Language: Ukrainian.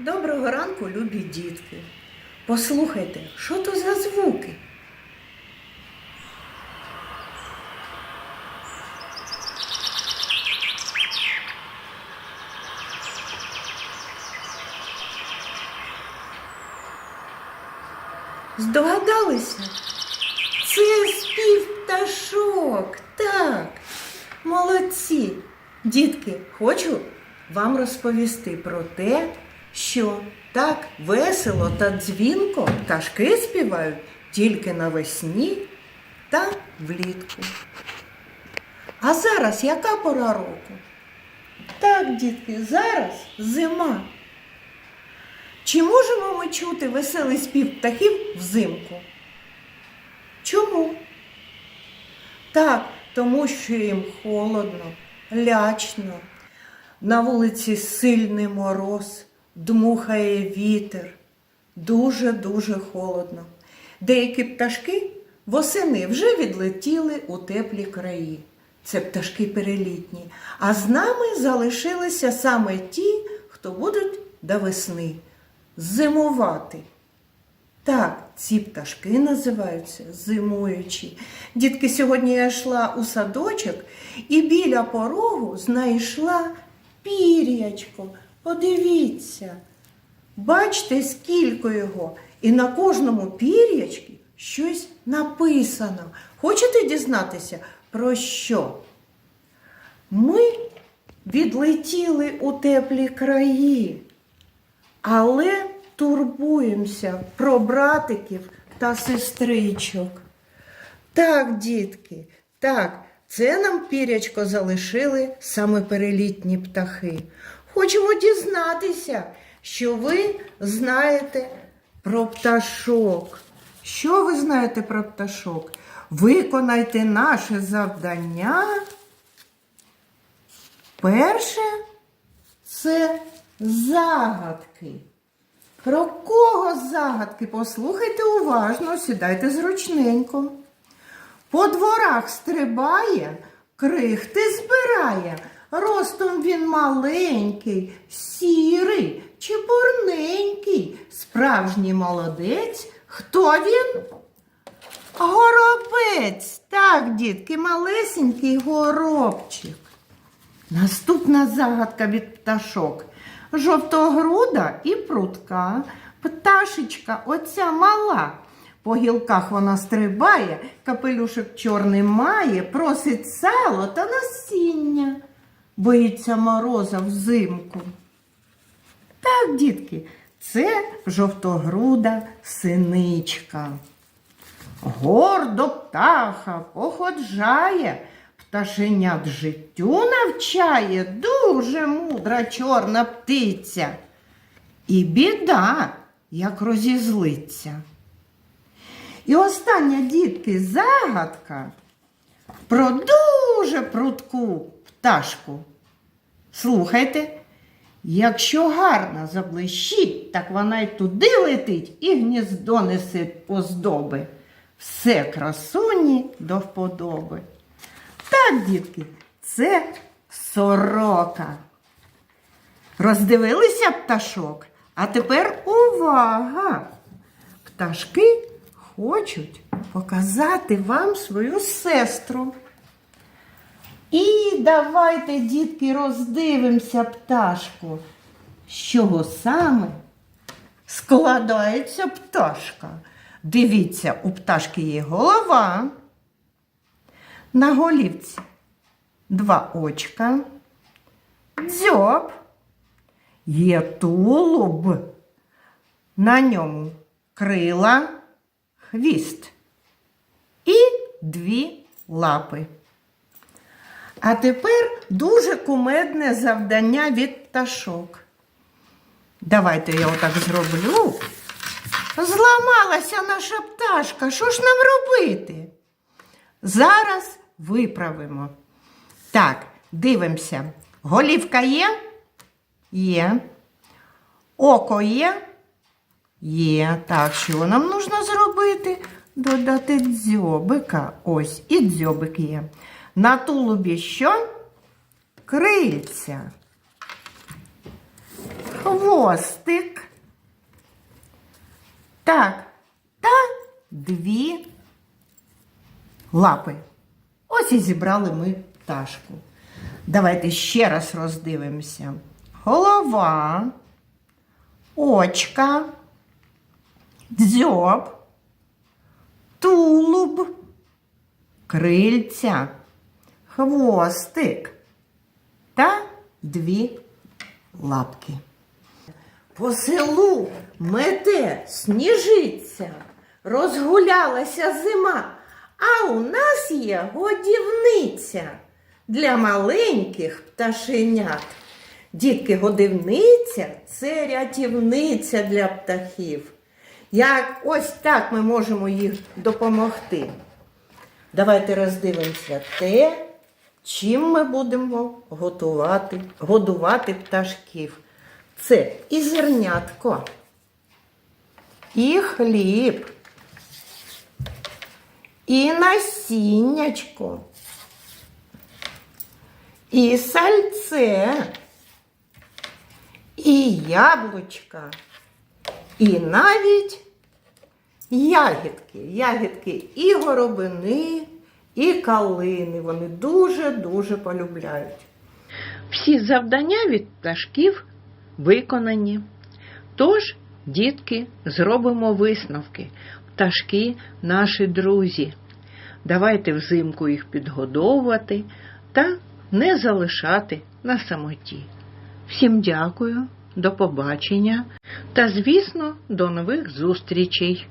Доброго ранку, любі дітки. Послухайте, що то за звуки? Здогадалися? Це спів пташок. Так. Молодці. Дітки, хочу вам розповісти про те, що так весело та дзвінко пташки співають тільки навесні та влітку. А зараз яка пора року? Так, дітки, зараз зима. Чи можемо ми чути веселий спів птахів взимку? Чому? Так, тому що їм холодно, лячно. На вулиці сильний мороз, дмухає вітер. Дуже-дуже холодно. Деякі пташки восени вже відлетіли у теплі краї. Це пташки перелітні. А з нами залишилися саме ті, хто будуть до весни зимувати. Так, ці пташки називаються зимуючі. Дітки, сьогодні я йшла у садочок і біля порогу знайшла пір'ячко. Подивіться. Бачите, скільки його. І на кожному пір'ячці щось написано. Хочете дізнатися про що? Ми відлетіли у теплі краї, але турбуємося про братиків та сестричок. Так, дітки, так, це нам пірячко залишили саме перелітні птахи. Хочемо дізнатися, що ви знаєте про пташок. Що ви знаєте про пташок? Виконайте наше завдання. Перше це загадки. Про кого загадки? Послухайте уважно, сідайте зручненько. По дворах стрибає, крихти збирає. Ростом він маленький, сірий, чепурненький, справжній молодець. Хто він? Горобець. Так, дітки, малесенький горобчик. Наступна загадка від пташок. Жовтогруда і прутка. Пташечка оця мала. По гілках вона стрибає, капелюшок чорний має, просить сало та насіння. Боїться мороза взимку. Так, дітки, це жовтогруда синичка. Гордо птаха походжає, пташенят життю навчає дуже мудра чорна птиця. І біда, як розізлиться. І остання дітки загадка про дуже прудку пташку. Слухайте, якщо гарно заблищить, так вона й туди летить і гніздо несе поздоби. Все красуні до вподоби. Так, дітки, це сорока. Роздивилися пташок? А тепер увага! Пташки хочуть показати вам свою сестру. І давайте, дітки, роздивимося пташку. З чого саме складається пташка? Дивіться, у пташки є голова. На голівці два очка, дзьоб, є тулуб, на ньому крила, хвіст і дві лапи. А тепер дуже кумедне завдання від пташок. Давайте я отак зроблю. Зламалася наша пташка. Що ж нам робити? Зараз виправимо. Так, дивимося. Голівка є? Є. Око є? Є. Так, що нам нужно зробити? Додати дзьобика. Ось, і дзьобик є. На тулубі що? Крильця. хвостик. Так, та дві лапи. Ось і зібрали ми пташку. Давайте ще раз роздивимося. Голова, очка, дзьоб, тулуб, крильця, хвостик та дві лапки. По селу мете сніжиться, розгулялася зима, а у нас є годівниця для маленьких пташенят. Дітки, годівниця це рятівниця для птахів. Як ось так ми можемо їх допомогти. Давайте роздивимося те, чим ми будемо готувати, годувати пташків. Це і зернятко, і хліб, і насіннячко, і сальце, і яблучка, і навіть ягідки. Ягідки і горобини, і калини. Вони дуже-дуже полюбляють. Всі завдання від пташків виконані. Тож, дітки, зробимо висновки. Пташки наші друзі. Давайте взимку їх підгодовувати та не залишати на самоті. Всім дякую, до побачення та, звісно, до нових зустрічей!